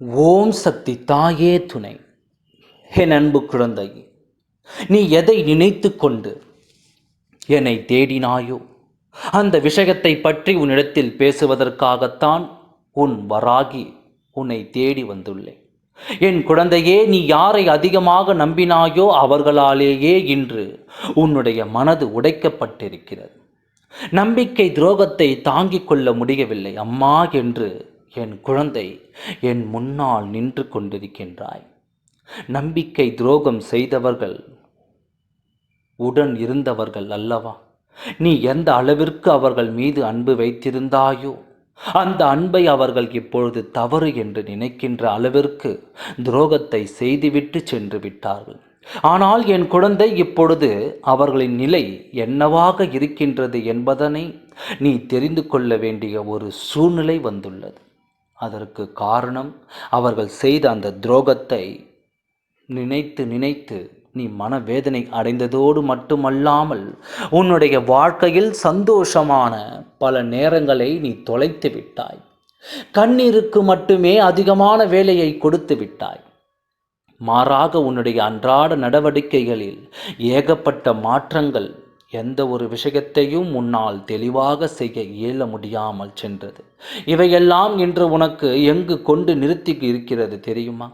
ஓம் சக்தி தாயே துணை. என் அன்பு குழந்தை நீ எதை நினைத்து கொண்டு என்னை தேடினாயோ? அந்த விஷயத்தை பற்றி உன்னிடத்தில் பேசுவதற்காகத்தான் உன் வராகி உன்னை தேடி வந்துள்ளேன். என் குழந்தையே நீ யாரை அதிகமாக நம்பினாயோ அவர்களாலேயே இன்று உன்னுடைய மனது உடைக்கப்பட்டிருக்கிறது. நம்பிக்கை துரோகத்தை தாங்கிக் கொள்ள முடியவில்லை அம்மா என்று என் குழந்தை என் முன்னால் நின்று கொண்டிருக்கின்றாய். நம்பிக்கை துரோகம் செய்தவர்கள் உடன் இருந்தவர்கள் அல்லவா? நீ எந்த அளவிற்கு அவர்கள் மீது அன்பு வைத்திருந்தாயோ அந்த அன்பை அவர்கள் இப்பொழுது தவறு என்று நினைக்கின்ற அளவிற்கு துரோகத்தை செய்துவிட்டு சென்று விட்டார்கள். ஆனால் என் குழந்தை இப்பொழுது அவர்களின் நிலை என்னவாக இருக்கின்றது என்பதனை நீ தெரிந்து கொள்ள வேண்டிய ஒரு சூழ்நிலை வந்துள்ளது. அதற்கு காரணம் அவர்கள் செய்த அந்த துரோகத்தை நினைத்து நினைத்து நீ மனவேதனை அடைந்ததோடு மட்டுமல்லாமல் உன்னுடைய வாழ்க்கையில் சந்தோஷமான பல நேரங்களை நீ தொலைத்து விட்டாய். கண்ணீருக்கு மட்டுமே அதிகமான வேலையை கொடுத்து விட்டாய். மாறாக உன்னுடைய அன்றாட நடவடிக்கைகளில் ஏகப்பட்ட மாற்றங்கள் எந்த ஒரு விஷயத்தையும் உன்னால் தெளிவாக செய்ய இயல முடியாமல் சென்றது. இவையெல்லாம் இன்று உனக்கு எங்கு கொண்டு நிறுத்தி இருக்கிறது தெரியுமா?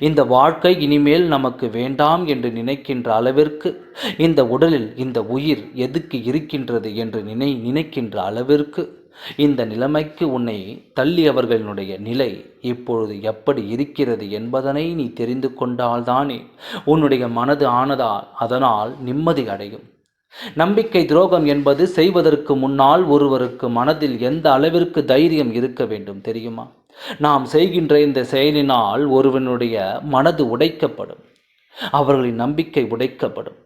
இந்த வாழ்க்கை இனிமேல் நமக்கு வேண்டாம் என்று நினைக்கின்ற அளவிற்கு இந்த உடலில் இந்த உயிர் எதுக்கு இருக்கின்றது என்று நினை நினைக்கின்ற அளவிற்கு இந்த நிலைமைக்கு உன்னை தள்ளியவர்களுடைய நிலை இப்பொழுது எப்படி இருக்கிறது என்பதனை நீ தெரிந்து கொண்டால்தானே உன்னுடைய மனது ஆனதால் அதனால் நிம்மதி அடையும். நம்பிக்கை துரோகம் என்பது செய்வதற்கு முன்னால் ஒருவருக்கு மனதில் எந்த அளவிற்கு தைரியம் இருக்க வேண்டும் தெரியுமா? நாம் செய்கின்ற இந்த செயலினால் ஒருவனுடைய மனது உடைக்கப்படும். அவர்களின் நம்பிக்கை உடைக்கப்படும்.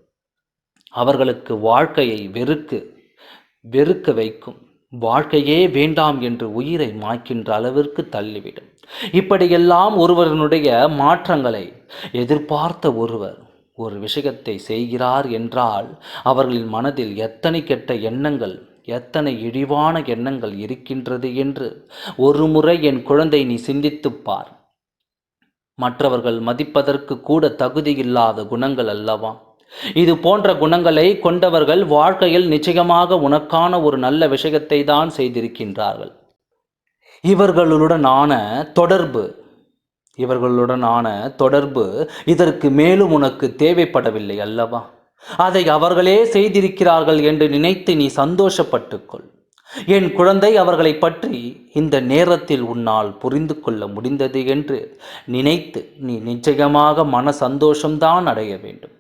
அவர்களுக்கு வாழ்க்கையை வெறுக்கு வெறுக்க வைக்கும். வாழ்க்கையே வேண்டாம் என்று உயிரை மாய்க்கின்ற அளவிற்கு தள்ளிவிடும். இப்படியெல்லாம் ஒருவரனுடைய மாற்றங்களை எதிர்பார்த்த ஒருவர் ஒரு விஷயத்தை செய்கிறார் என்றால் அவர்களின் மனதில் எத்தனை கெட்ட எண்ணங்கள் எத்தனை இழிவான எண்ணங்கள் இருக்கின்றது என்று ஒரு முறை என் குழந்தை நீ சிந்தித்துப் பார். மற்றவர்கள் மதிப்பதற்கு கூட தகுதியில்லாத குணங்கள் அல்லவா? இது போன்ற குணங்களை கொண்டவர்கள் வாழ்க்கையில் நிச்சயமாக உனக்கான ஒரு நல்ல விஷயத்தை தான் செய்திருக்கின்றார்கள். இவர்களுடனான தொடர்பு இவர்களுடனான தொடர்பு இதற்கு மேலும் உனக்கு தேவைப்படவில்லை அல்லவா? அதை அவர்களே செய்திருக்கிறார்கள் என்று நினைத்து நீ சந்தோஷப்பட்டுக்கொள். என் குழந்தை அவர்களை பற்றி இந்த நேரத்தில் உன்னால் புரிந்து கொள்ள முடிந்தது என்று நினைத்து நீ நிச்சயமாக மன சந்தோஷம்தான் அடைய வேண்டும்.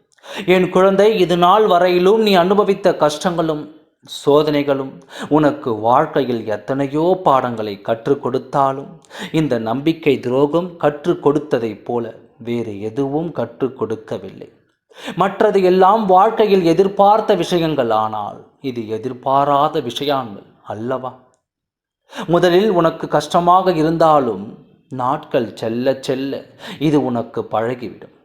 என் குழந்தை இது நாள் வரையிலும் நீ அனுபவித்த கஷ்டங்களும் சோதனைகளும் உனக்கு வாழ்க்கையில் எத்தனையோ பாடங்களை கற்றுக் கொடுத்தாலும் இந்த நம்பிக்கை துரோகம் கற்றுக் கொடுத்ததைப் போல வேறு எதுவும் கற்றுக் கொடுக்கவில்லை. மற்றது எல்லாம் வாழ்க்கையில் எதிர்பார்த்த விஷயங்கள் ஆனால் இது எதிர்பாராத விஷயங்கள் அல்லவா? முதலில் உனக்கு கஷ்டமாக இருந்தாலும் நாட்கள் செல்ல செல்ல இது உனக்கு பழகிவிடும்.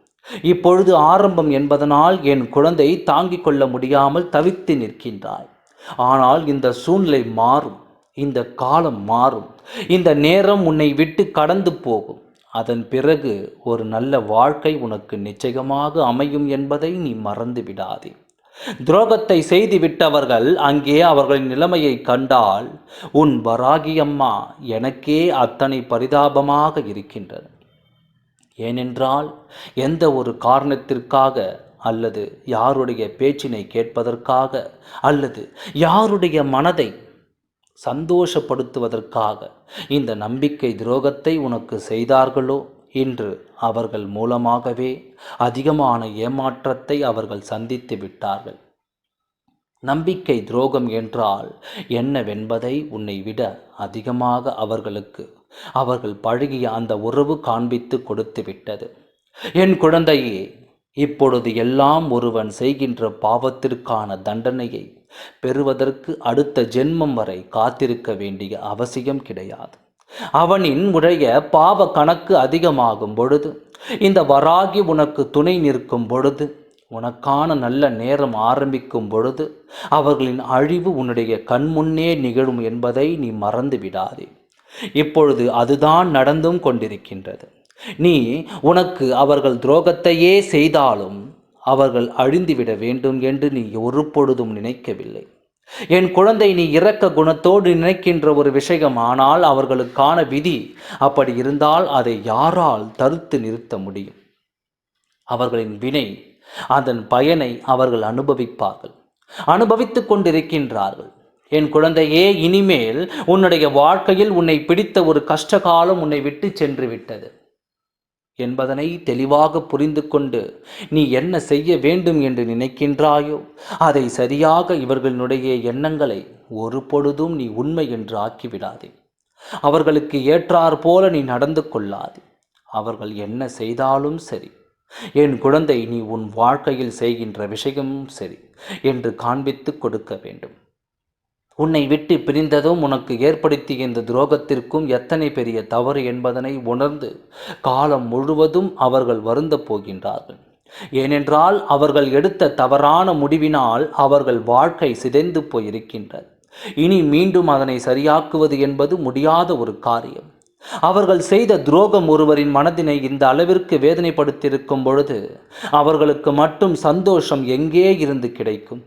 இப்பொழுது ஆரம்பம் என்பதனால் என் குழந்தை தாங்கிக் கொள்ள முடியாமல் தவித்து நிற்கின்றாய். ஆனால் இந்த சூழ்நிலை மாறும் இந்த காலம் மாறும். இந்த நேரம் உன்னை விட்டு கடந்து போகும். அதன் பிறகு ஒரு நல்ல வாழ்க்கை உனக்கு நிச்சயமாக அமையும் என்பதை நீ மறந்து விடாதே. துரோகத்தை செய்துவிட்டவர்கள் அங்கே அவர்களின் நிலைமையை கண்டால் உன் வராகி அம்மா எனக்கே அத்தனை பரிதாபமாக இருக்கின்றது ஏனென்றால் எந்த ஒரு காரணத்திற்காக அல்லது யாருடைய பேச்சினை கேட்பதற்காக அல்லது யாருடைய மனதை சந்தோஷப்படுத்துவதற்காக இந்த நம்பிக்கை துரோகத்தை உனக்கு செய்தார்களோ? இன்று அவர்கள் மூலமாகவே அதிகமான ஏமாற்றத்தை அவர்கள் சந்தித்து விட்டார்கள். நம்பிக்கை துரோகம் என்றால் என்னவென்பதை உன்னை விட அதிகமாக அவர்களுக்கு அவர்கள் பழகிய அந்த உறவு காண்பித்து கொடுத்து விட்டது. என் குழந்தையே இப்பொழுது எல்லாம் ஒருவன் செய்கின்ற பாவத்திற்கான தண்டனையை பெறுவதற்கு அடுத்த ஜென்மம் வரை காத்திருக்க வேண்டிய அவசியம் கிடையாது. அவனின் உடைய பாவ கணக்கு அதிகமாகும் பொழுது இந்த வராகி உனக்கு துணை நிற்கும் பொழுது உனக்கான நல்ல நேரம் ஆரம்பிக்கும் பொழுது அவர்களின் அழிவு உன்னுடைய கண்முன்னே நிகழும் என்பதை நீ மறந்து விடாதே இப்பொழுது அதுதான் நடந்தும் கொண்டிருக்கின்றது. நீ உனக்கு அவர்கள் துரோகத்தையே செய்தாலும் அவர்கள் அழிந்துவிட வேண்டும் என்று நீ ஒரு பொழுதும் நினைக்கவில்லை. என் குழந்தை நீ இரக்க குணத்தோடு நினைக்கின்ற ஒரு விஷயம் ஆனால் அவர்களுக்கான விதி அப்படி இருந்தால் அதை யாரால் தடுத்து நிறுத்த முடியும்? அவர்களின் வினை அதன் பயனை அவர்கள் அனுபவிப்பார்கள். அனுபவித்துக் கொண்டிருக்கின்றார்கள். என் குழந்தையே இனிமேல் உன்னுடைய வாழ்க்கையில் உன்னை பிடித்த ஒரு கஷ்டகாலம் உன்னை விட்டு சென்று விட்டது. என்பதனை தெளிவாக புரிந்து கொண்டு நீ என்ன செய்ய வேண்டும் என்று நினைக்கின்றாயோ அதை சரியாக இவர்களுடைய எண்ணங்களை ஒரு பொழுதும் நீ உண்மை என்று ஆக்கிவிடாதே. அவர்களுக்கு ஏற்றாற் போல நீ நடந்து கொள்ளாதே. அவர்கள் என்ன செய்தாலும் சரி. என் குழந்தை நீ உன் வாழ்க்கையில் செய்கின்ற விஷயமும் சரி என்று காண்பித்து கொடுக்க வேண்டும். உன்னை விட்டு பிரிந்ததும் உனக்கு ஏற்படுத்திய இந்த துரோகத்திற்கும் எத்தனை பெரிய தவறு என்பதனை உணர்ந்து காலம் முழுவதும் அவர்கள் வருந்த போகின்றார்கள். ஏனென்றால் அவர்கள் எடுத்த தவறான முடிவினால் அவர்கள் வாழ்க்கை சிதைந்து போயிருக்கின்றது இனி மீண்டும் அதனை சரியாக்குவது என்பது முடியாத ஒரு காரியம். அவர்கள் செய்த துரோகம் ஒருவரின் மனதினை இந்த அளவிற்கு வேதனைப்படுத்தியிருக்கும் பொழுது அவர்களுக்கு மட்டும் சந்தோஷம் எங்கே இருந்து கிடைக்கும்?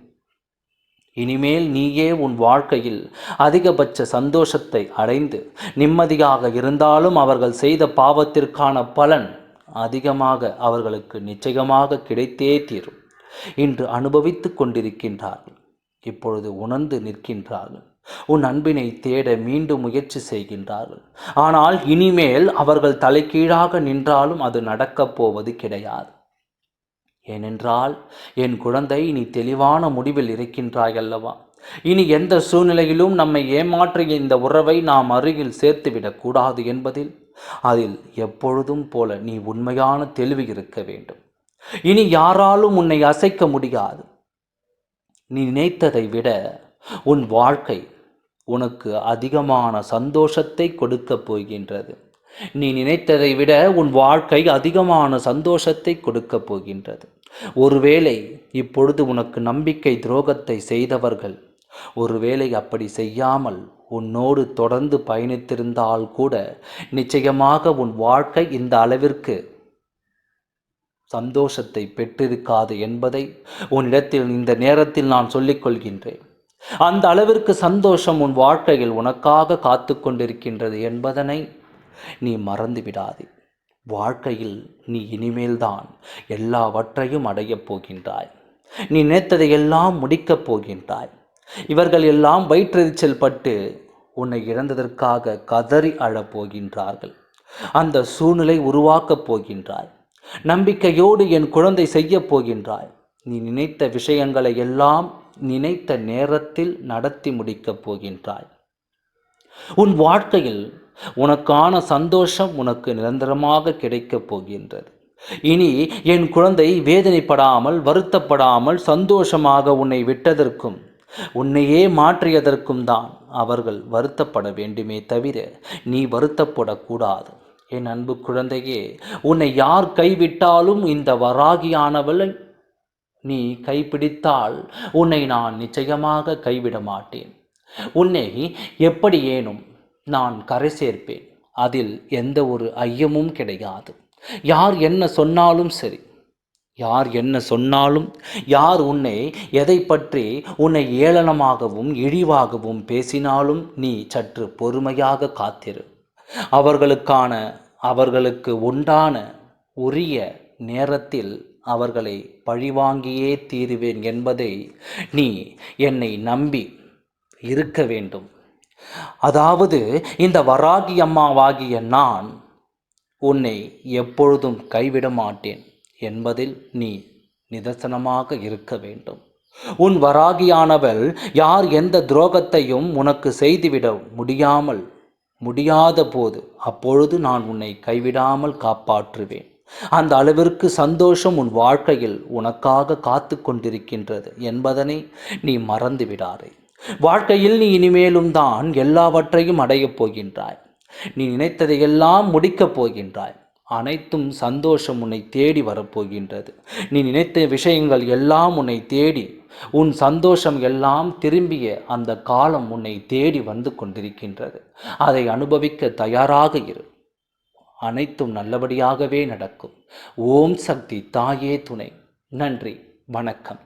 இனிமேல் நீயே உன் வாழ்க்கையில் அதிகபட்ச சந்தோஷத்தை அடைந்து நிம்மதியாக இருந்தாலும் அவர்கள் செய்த பாவத்திற்கான பலன் அதிகமாக அவர்களுக்கு நிச்சயமாக கிடைத்தே தீரும். இன்று அனுபவித்து கொண்டிருக்கின்றார்கள். இப்பொழுது உணர்ந்து நிற்கின்றார்கள். உன் அன்பினை தேட மீண்டும் முயற்சி செய்கின்றார்கள். ஆனால் இனிமேல் அவர்கள் தலைகீழாக நின்றாலும் அது நடக்கப் போவது கிடையாது. ஏனென்றால் என் குழந்தை நீ தெளிவான முடிவில் இருக்கின்றாய் அல்லவா இனி எந்த சூழ்நிலையிலும் நம்மை ஏமாற்றிய இந்த உறவை நாம் அருகில் சேர்த்துவிடக்கூடாது என்பதில் அதில் எப்பொழுதும் போல நீ உண்மையான தெளிவு இருக்க வேண்டும். இனி யாராலும் உன்னை அசைக்க முடியாது. நீ நினைத்ததை விட உன் வாழ்க்கை உனக்கு அதிகமான சந்தோஷத்தை கொடுக்கப் போகின்றது. நீ நினைத்ததை விட உன் வாழ்க்கை அதிகமான சந்தோஷத்தை கொடுக்கப் போகின்றது. ஒருவேளை இப்பொழுது உனக்கு நம்பிக்கை துரோகத்தை செய்தவர்கள் ஒருவேளை அப்படி செய்யாமல் உன்னோடு தொடர்ந்து பயணித்திருந்தால் கூட நிச்சயமாக உன் வாழ்க்கை இந்த அளவிற்கு சந்தோஷத்தை பெற்றிருக்காது என்பதை உன்னிடத்தில் இந்த நேரத்தில் நான் சொல்லிக் கொள்கின்றேன். அந்த அளவிற்கு சந்தோஷம் உன் வாழ்க்கையில் உனக்காக காத்து கொண்டிருக்கின்றது என்பதனை நீ மறந்து விடாதே. வாழ்க்கையில் நீ இனிமேல்தான் எல்லாவற்றையும் அடையப் போகின்றாய். நீ நினைத்ததை எல்லாம் முடிக்கப் போகின்றாய். இவர்கள் எல்லாம் வயிற்றெரிச்சல் பட்டு உன்னை இழந்ததற்காக கதறி அழப் போகின்றார்கள். அந்த சூழ்நிலை உருவாக்கப் போகின்றாய். நம்பிக்கையோடு என் குழந்தை செய்யப் போகின்றாய். நீ நினைத்த விஷயங்களை எல்லாம் நினைத்த நேரத்தில் நடத்தி முடிக்கப் போகின்றாய். உன் வாழ்க்கையில் உனக்கான சந்தோஷம் உனக்கு நிரந்தரமாக கிடைக்கப் போகின்றது. இனி என் குழந்தை வேதனைப்படாமல் வருத்தப்படாமல் சந்தோஷமாக உன்னை விட்டதற்கும் உன்னையே மாற்றியதற்கும் தான் அவர்கள் வருத்தப்பட வேண்டுமே தவிர நீ வருத்தப்படக்கூடாது. என் அன்பு குழந்தையே உன்னை யார் கைவிட்டாலும் இந்த வராகியானவளை நீ கைப்பிடித்தால் உன்னை நான் நிச்சயமாக கைவிட மாட்டேன் உன்னை எப்படி ஏனும் நான் கரை சேர்ப்பேன். அதில் எந்த ஒரு ஐயமும் கிடையாது. யார் என்ன சொன்னாலும் சரி. யார் என்ன சொன்னாலும் யார் உன்னை எதை பற்றி உன்னை ஏளனமாகவும் இழிவாகவும் பேசினாலும் நீ சற்று பொறுமையாக காத்திரு. அவர்களுக்கான அவர்களுக்கு உண்டான உரிய நேரத்தில் அவர்களை பழிவாங்கியே தீருவேன் என்பதை நீ என்னை நம்பி இருக்க வேண்டும். அதாவது இந்த வராகி அம்மாவாகிய நான் உன்னை எப்பொழுதும் கைவிட மாட்டேன் என்பதில் நீ நிதர்சனமாக இருக்க வேண்டும். உன் வராகியானவள் யார் எந்த துரோகத்தையும் உனக்கு செய்துவிட முடியாமல் முடியாத போது அப்பொழுது நான் உன்னை கைவிடாமல் காப்பாற்றுவேன். அந்த அளவிற்கு சந்தோஷம் உன் வாழ்க்கையில் உனக்காக காத்து கொண்டிருக்கின்றது என்பதனை நீ மறந்து விடாதே வாழ்க்கையில் நீ இனிமேலும் தான் எல்லாவற்றையும் அடையப் போகின்றாய். நீ நினைத்ததையெல்லாம் முடிக்கப் போகின்றாய். அனைத்தும் சந்தோஷம் உன்னை தேடி வரப்போகின்றது. நீ நினைத்த விஷயங்கள் எல்லாம் உன்னை தேடி உன் சந்தோஷம் எல்லாம் திரும்பிய அந்த காலம் உன்னை தேடி வந்து கொண்டிருக்கின்றது. அதை அனுபவிக்க தயாராக இரு. அனைத்தும் நல்லபடியாகவே நடக்கும். ஓம் சக்தி தாயே துணை. நன்றி. வணக்கம்.